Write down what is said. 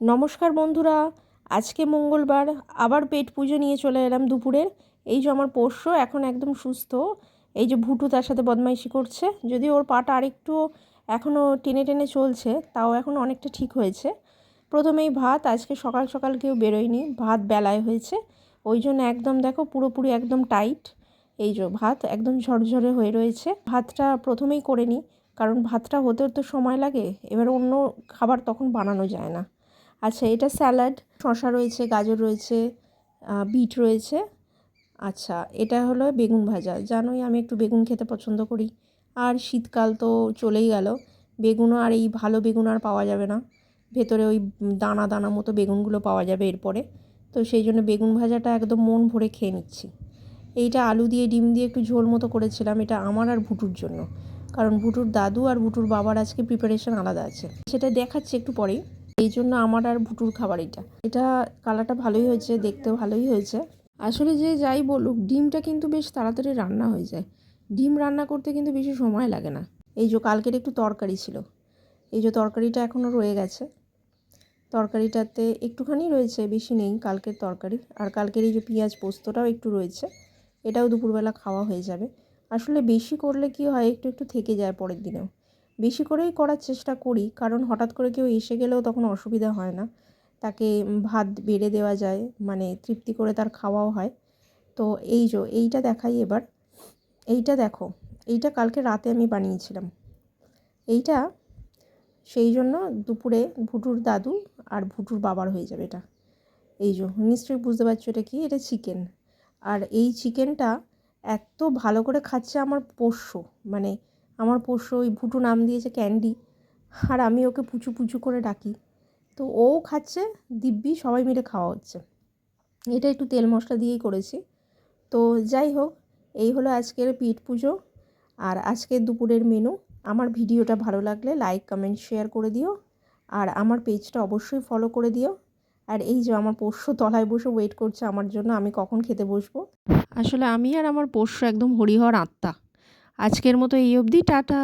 নমস্কার বন্ধুরা, আজকে মঙ্গলবার, আবার পেট পুজো নিয়ে চলে এলাম দুপুরের। এই যে আমার পোষ্য এখন একদম সুস্থ, এই যে ভুটু তার সাথে বদমাইশি করছে যদি ওর পাটা আরেকটু এখনও টেনে টেনে চলছে, তাও এখন অনেকটা ঠিক হয়েছে। প্রথমেই ভাত, আজকে সকাল সকাল কেউ বেরোয়নি, ভাত বেলায় হয়েছে। ওই জন্য একদম দেখো পুরোপুরি একদম টাইট। এই যে ভাত একদম ঝরঝরে হয়ে রয়েছে। ভাতটা প্রথমেই করে নিই কারণ ভাতটা হতে হতে সময় লাগে, এবার অন্য খাবার তখন বানানো যায় না। আচ্ছা এটা স্যালাড শশা রয়েছে, গাজর রয়েছে বিট রয়েছে। আচ্ছা এটা হলো বেগুন ভাজা। জানোই আমি একটু বেগুন খেতে পছন্দ করি। আর শীতকাল তো চলেই গেল। বেগুনও আর এই ভালো বেগুন আর পাওয়া যাবে না। ভেতরে ওই দানা দানা মতো বেগুনগুলো পাওয়া যাবে এরপরে। তো সেই জন্য বেগুন ভাজাটা একদম মন ভরে খেয়ে নিচ্ছি। এইটা আলু দিয়ে, ডিম দিয়ে একটু ঝোল মতো করেছিলাম। এটা আমার আর ভুটুর জন্য। কারণ ভুটুর দাদু আর ভুটুর বাবার আজকে প্রিপারেশন আলাদা আছে। সেটা দেখাচ্ছি একটু পরেই। এই জন্য আমার আর ভুটুর খাবার এটা এটা কালারটা ভালোই হয়েছে, দেখতেও ভালোই হয়েছে। আসলে যে যাই বলুক, ডিমটা কিন্তু বেশ তাড়াতাড়ি রান্না হয়ে যায়। ডিম রান্না করতে কিন্তু বেশি সময় লাগে না। এই যে কালকের একটু তরকারি ছিল। এই যে তরকারিটা এখনও রয়ে গেছে। তরকারিটাতে একটুখানি রয়েছে, বেশি নেই কালকের তরকারি। আর কালকের এই যে পেঁয়াজ পোস্তটাও একটু রয়েছে। এটাও দুপুরবেলা খাওয়া হয়ে যাবে। আসলে বেশি করলে কি হয়, একটু একটু থেকে যায় পরের দিনেও। বেশি করেই করার চেষ্টা করি। কারণ হঠাৎ করে কেউ এসে গেলেও তখন অসুবিধা হয় না। তাকে ভাত বেড়ে দেওয়া যায় মানে তৃপ্তি করে তার খাওয়াও হয়। তো এই যো, এইটা দেখাই এবার। এইটা দেখো, এইটা কালকে রাতে আমি বানিয়েছিলাম। এইটা সেই জন্য দুপুরে ভুটুর দাদু আর ভুটুর বাবার হয়ে যাবে এটা। এই যে, নিশ্চয়ই বুঝতে পারছ এটা কি? এটা চিকেন। আর এই চিকেনটা এত ভালো করে খাচ্ছে আমার পোষ্য মানে আমার পোষ্য ওই ভুটু নাম দিয়েছে ক্যান্ডি, আর আমি ওকে পুচু পুচু করে ডাকি। তো ও খাচ্ছে, দিব্যি সবাই মিলে খাওয়া হচ্ছে। এটা একটু তেল মশলা দিয়েই করেছি। তো যাই হোক, এই হলো আজকের পিঠ পুজো আর আজকের দুপুরের মেনু। আমার ভিডিওটা ভালো লাগলে লাইক, কমেন্ট, শেয়ার করে দিও আর আমার পেজটা অবশ্যই ফলো করে দিও। আর এই যে আমার পোষ্য তলায় বসে ওয়েট করছে আমার জন্য, আমি কখন খেতে বসবো? আসলে আমি আর আমার পোষ্য একদম হরিহর আত্মা। আজকের মতো এই অবধি টাটা।